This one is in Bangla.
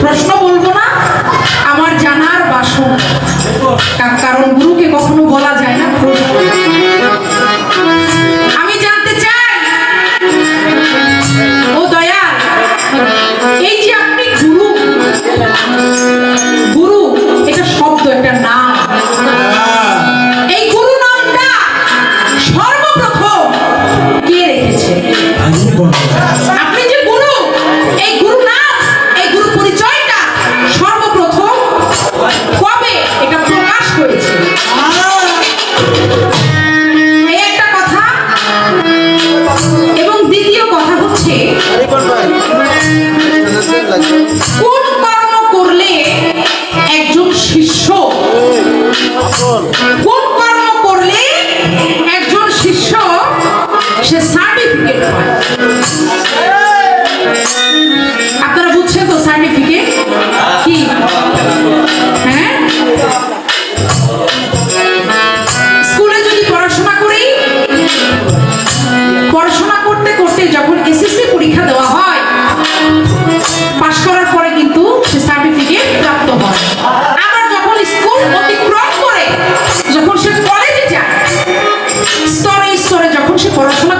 প্রশ্ন বলব না আমার জানার বাসন। কারণ গুরুকে কখনো বলা যায় না প্রশ্ন What? Por favor.